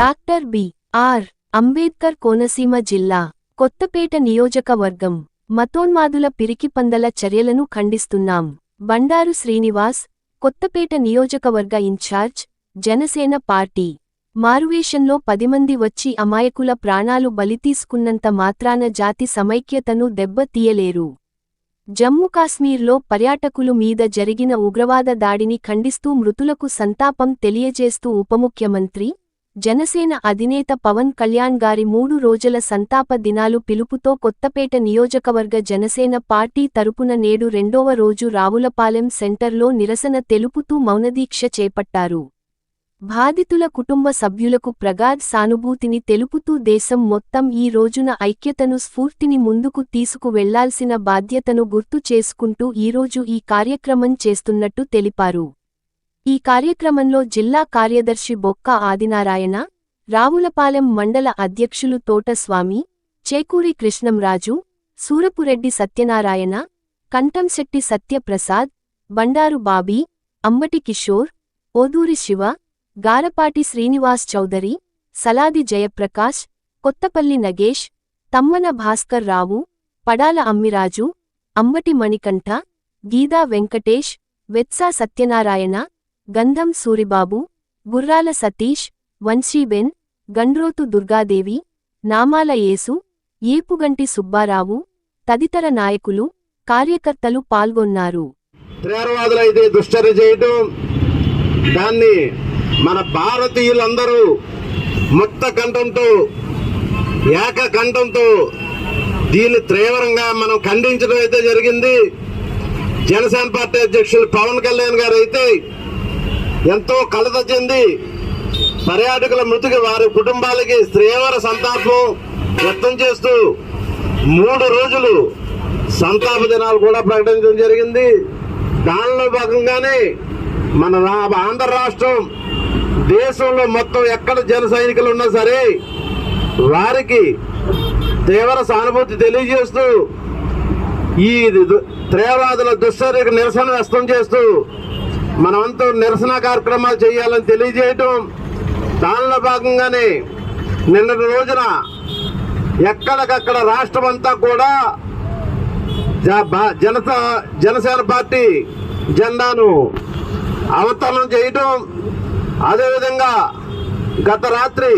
Doctor B. R. Ambedkar Konaseema జిల్లా కొత్తపేట నియోజకవర్గం మతోన్మాదుల పిరికిపందల చర్యలను ఖండిస్తున్నాం. బండారు శ్రీనివాస్ కొత్తపేట నియోజకవర్గ ఇన్ఛార్జ్ జనసేన పార్టీ. మారువేషంలో పదిమంది వచ్చి అమాయకుల ప్రాణాలు బలితీసుకున్నంత మాత్రాన జాతి సమైక్యతను దెబ్బతీయలేరు జమ్మూ కాశ్మీర్లో పర్యాటకులు మీద జరిగిన ఉగ్రవాద దాడిని ఖండిస్తూ మృతులకు సంతాపం తెలియజేస్తూ ఉపముఖ్యమంత్రి జనసేన అధినేత పవన్ కళ్యాణ్ గారి మూడు రోజుల సంతాప దినాలు పిలుపుతో కొత్తపేట నియోజకవర్గ జనసేన పార్టీ తరపున నేడు రెండవ రోజు రావులపాలెం సెంటర్లో నిరసన తెలుపుతూ మౌనదీక్ష చేపట్టారు. బాధితుల కుటుంబ సభ్యులకు ప్రగాఢ్ సానుభూతిని తెలుపుతూ దేశం మొత్తం ఈ రోజున ఐక్యతను స్ఫూర్తిని ముందుకు తీసుకు వెళ్ళాల్సిన బాధ్యతను గుర్తు చేసుకుంటూ ఈరోజు ఈ కార్యక్రమం చేస్తున్నట్టు తెలిపారు. ఈ కార్యక్రమంలో జిల్లా కార్యదర్శి బొక్క ఆదినారాయణ రావులపాలెం మండల అధ్యక్షులు తోటస్వామి చేకూరి కృష్ణంరాజు సూరపురెడ్డి సత్యనారాయణ కంఠంశెట్టి సత్యప్రసాద్ బండారు బాబీ అంబటి కిషోర్ ఓదూరి శివ గారపాటి శ్రీనివాస్ చౌదరి సలాది జయప్రకాష్ కొత్తపల్లి నగేష్ తమ్మన భాస్కర్ రావు పడాల అమ్మిరాజు అంబటి మణికంఠ గీదా వెంకటేష్ వెత్సా సత్యనారాయణ గంధం సూరిబాబు గుర్రాల సతీష్ వంశీబెన్ గండ్రోతు దుర్గాదేవి నామాల యేసు ఏపుగంటి సుబ్బారావు తదితర నాయకులు కార్యకర్తలు పాల్గొన్నారు. తీవ్రవాదులు అయితే చేయటం దాన్ని మన భారతీయులందరూ ముక్త కంఠంతో దీన్ని తీవ్రంగా మనం ఖండించడం అయితే జరిగింది. జనసేన పార్టీ అధ్యక్షులు పవన్ కళ్యాణ్ గారు అయితే ఎంతో కలత చెంది పర్యాటకుల మృతికి వారి కుటుంబాలకి శ్రీవర సంతాపం వ్యక్తం చేస్తూ మూడు రోజులు సంతాప దినాలు కూడా ప్రకటించడం జరిగింది. దానిలో భాగంగానే మన రా- ఆంధ్ర రాష్ట్రం దేశంలో మొత్తం ఎక్కడ జన సైనికులు ఉన్నా సరే వారికి తీవ్ర సానుభూతి తెలియజేస్తూ ఈ తీవ్రవాదుల దుశ్చర్యకు నిరసన వ్యక్తం చేస్తూ మనమంతా నిరసన కార్యక్రమాలు చేయాలని తెలియజేయటం దానిలో భాగంగానే నిన్నటి రోజున ఎక్కడికక్కడ రాష్ట్రం అంతా కూడా జ- జనసేన పార్టీ జెండాను అవతరణ చేయటం అదేవిధంగా గత రాత్రి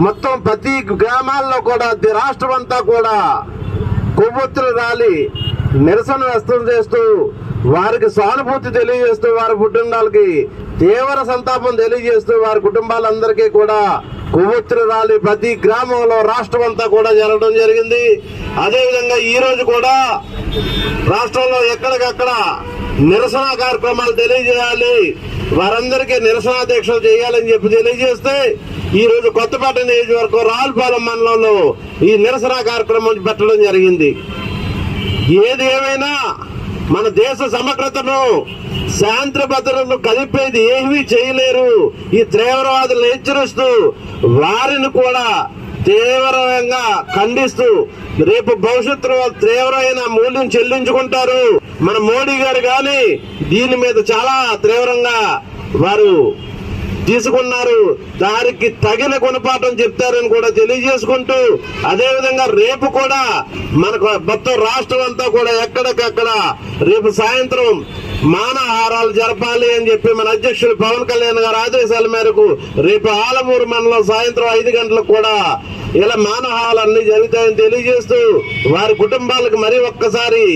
మొత్తం ప్రతి గ్రామాల్లో కూడా రాష్ట్రం అంతా కూడా కొవ్వొత్తులు రాలి నిరసన వ్యక్తం చేస్తూ వారికి సానుభూతి తెలియజేస్తూ వారి కుటుంబాలకి తీవ్ర సంతాపం తెలియజేస్తూ వారి కుటుంబాలందరికీ కూడా కొవ్వొత్తులు రాలి ప్రతి గ్రామంలో రాష్ట్రం అంతా కూడా జరగడం జరిగింది. అదేవిధంగా ఈరోజు కూడా రాష్ట్రంలో ఎక్కడికక్కడ నిరసన కార్యక్రమాలు తెలియజేయాలి. వారందరికీ నిరసన దీక్షలు చేయాలని చెప్పి తెలియజేస్తే ఈ రోజు కొత్తపేట నియోజకవర్గం రావులపాలెం మండలంలో ఈ నిరసన కార్యక్రమం పెట్టడం జరిగింది. ఏది ఏమైనా మన దేశ సమగ్రతను శాంతి భద్రతను కలిపేది ఏమీ చేయలేరు. ఈ తీవ్రవాదులు హెచ్చరిస్తూ వారిని కూడా తీవ్రంగా ఖండిస్తూ రేపు భవిష్యత్తులో తీవ్రమైన మూల్యం చెల్లించుకుంటారు. మన మోడీ గారు కానీ దీని మీద చాలా తీవ్రంగా వారు తీసుకున్నారు. దానికి తగిన గుణపాఠం చెప్తారని కూడా తెలియజేసుకుంటూ అదేవిధంగా రేపు కూడా మనకు మొత్తం రాష్ట్రం అంతా కూడా ఎక్కడికక్కడ రేపు సాయంత్రం మానహారాలు జరపాలి అని చెప్పి మన అధ్యక్షులు పవన్ కళ్యాణ్ గారి ఆదేశాల మేరకు రేపు ఆలమూరు మండలం సాయంత్రం ఐదు గంటలకు కూడా ఇలా మానహాలన్నీ జరుగుతాయని తెలియజేస్తూ వారి కుటుంబాలకు మరి ఒక్కసారి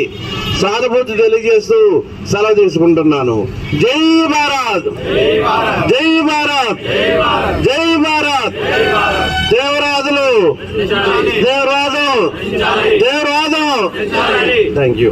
సానుభూతి తెలియజేస్తూ సెలవు తీసుకుంటున్నాను. జై భారత్! జై దేవరాజు దేవరాజు థ్యాంక్ యూ